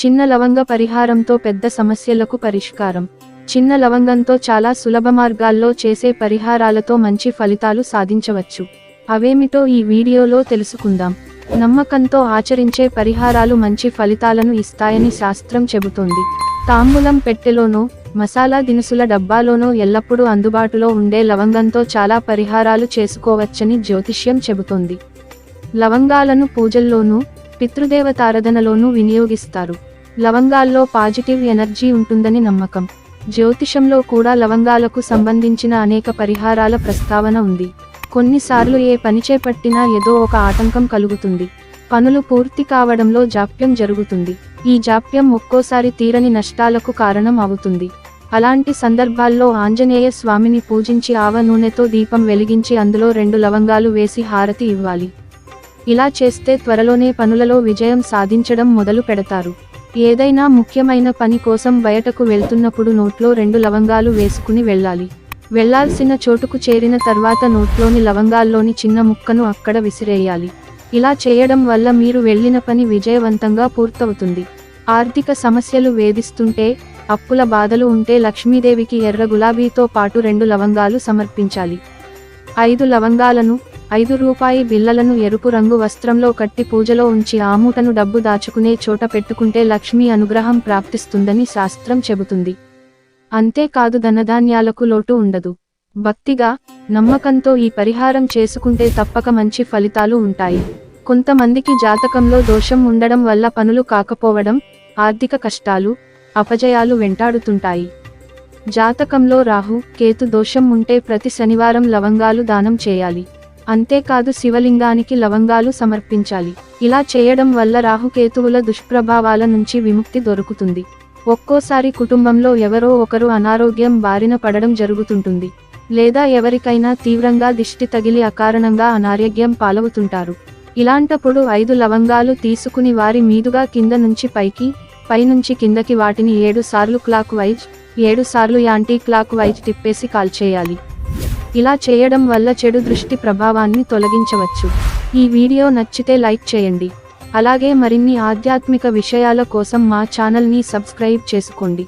చిన్న లవంగ పరిహారంతో పెద్ద సమస్యలకు పరిష్కారం. చిన్న లవంగంతో చాలా సులభ మార్గాల్లో చేసే పరిహారాలతో మంచి ఫలితాలు సాధించవచ్చు. అవేమిటో ఈ వీడియోలో తెలుసుకుందాం. నమ్మకంతో ఆచరించే పరిహారాలు మంచి ఫలితాలను ఇస్తాయని శాస్త్రం చెబుతోంది. తాంబూలం పెట్టెలోనో మసాలా దినుసుల డబ్బాలోనో ఎల్లప్పుడూ అందుబాటులో ఉండే లవంగంతో చాలా పరిహారాలు చేసుకోవచ్చని జ్యోతిష్యం చెబుతోంది. లవంగాలను పూజల్లోనూ పితృదేవతారాధనలోనూ వినియోగిస్తారు. లవంగాల్లో పాజిటివ్ ఎనర్జీ ఉంటుందని నమ్మకం. జ్యోతిషంలో కూడా లవంగాలకు సంబంధించిన అనేక పరిహారాల ప్రస్తావన ఉంది. కొన్నిసార్లు ఏ పని చేపట్టినా ఏదో ఒక ఆటంకం కలుగుతుంది. పనులు పూర్తి కావడంలో జాప్యం జరుగుతుంది. ఈ జాప్యం ఒక్కోసారి తీరని నష్టాలకు కారణం అవుతుంది. అలాంటి సందర్భాల్లో ఆంజనేయ స్వామిని పూజించి ఆవ నూనెతో దీపం వెలిగించి అందులో రెండు లవంగాలు వేసి హారతి ఇవ్వాలి. ఇలా చేస్తే త్వరలోనే పనులలో విజయం సాధించడం మొదలు పెడతారు. ఏదైనా ముఖ్యమైన పని కోసం బయటకు వెళ్తున్నప్పుడు నోట్లో రెండు లవంగాలు వేసుకుని వెళ్ళాలి. వెళ్ళాల్సిన చోటుకు చేరిన తర్వాత నోట్లోని లవంగాల్లోని చిన్న ముక్కను అక్కడ విసిరేయాలి. ఇలా చేయడం వల్ల మీరు వెళ్ళిన పని విజయవంతంగా పూర్తవుతుంది. ఆర్థిక సమస్యలు వేధిస్తుంటే అప్పుల బాధలు ఉంటే లక్ష్మీదేవికి ఎర్ర గులాబీతో పాటు రెండు లవంగాలు సమర్పించాలి. ఐదు లవంగాలను ఐదు రూపాయి బిల్లలను ఎరుపు రంగు వస్త్రంలో కట్టి పూజలో ఉంచి ఆ మూటను డబ్బు దాచుకునే చోట పెట్టుకుంటే లక్ష్మీ అనుగ్రహం ప్రాప్తిస్తుందని శాస్త్రం చెబుతుంది. అంతేకాదు ధనధాన్యాలకు లోటు ఉండదు. భక్తిగా నమ్మకంతో ఈ పరిహారం చేసుకుంటే తప్పక మంచి ఫలితాలు ఉంటాయి. కొంతమందికి జాతకంలో దోషం ఉండడం వల్ల పనులు కాకపోవడం ఆర్థిక కష్టాలు అపజయాలు వెంటాడుతుంటాయి. జాతకంలో రాహు కేతు దోషం ఉంటే ప్రతి శనివారం లవంగాలు దానం చేయాలి. అంతేకాదు శివలింగానికి లవంగాలు సమర్పించాలి. ఇలా చేయడం వల్ల రాహుకేతువుల దుష్ప్రభావాల నుంచి విముక్తి దొరుకుతుంది. ఒక్కోసారి కుటుంబంలో ఎవరో ఒకరు అనారోగ్యం బారిన పడడం జరుగుతుంటుంది. లేదా ఎవరికైనా తీవ్రంగా దిష్టి తగిలి అకారణంగా అనారోగ్యం పాలవుతుంటారు. ఇలాంటప్పుడు ఐదు లవంగాలు తీసుకుని వారి మీదుగా కింద నుంచి పైకి పైనుంచి కిందకి వాటిని ఏడు సార్లు క్లాక్ వైజ్ ఏడు సార్లు యాంటీ క్లాక్ వైజ్ తిప్పేసి కాల్చేయాలి. ఇలా చేయడం వల్ల చెడు దృష్టి ప్రభావాన్ని తొలగించవచ్చు. ఈ వీడియో నచ్చితే లైక్ చేయండి. అలాగే మరిన్ని ఆధ్యాత్మిక విషయాల కోసం మా ఛానల్ని సబ్స్క్రైబ్ చేసుకోండి.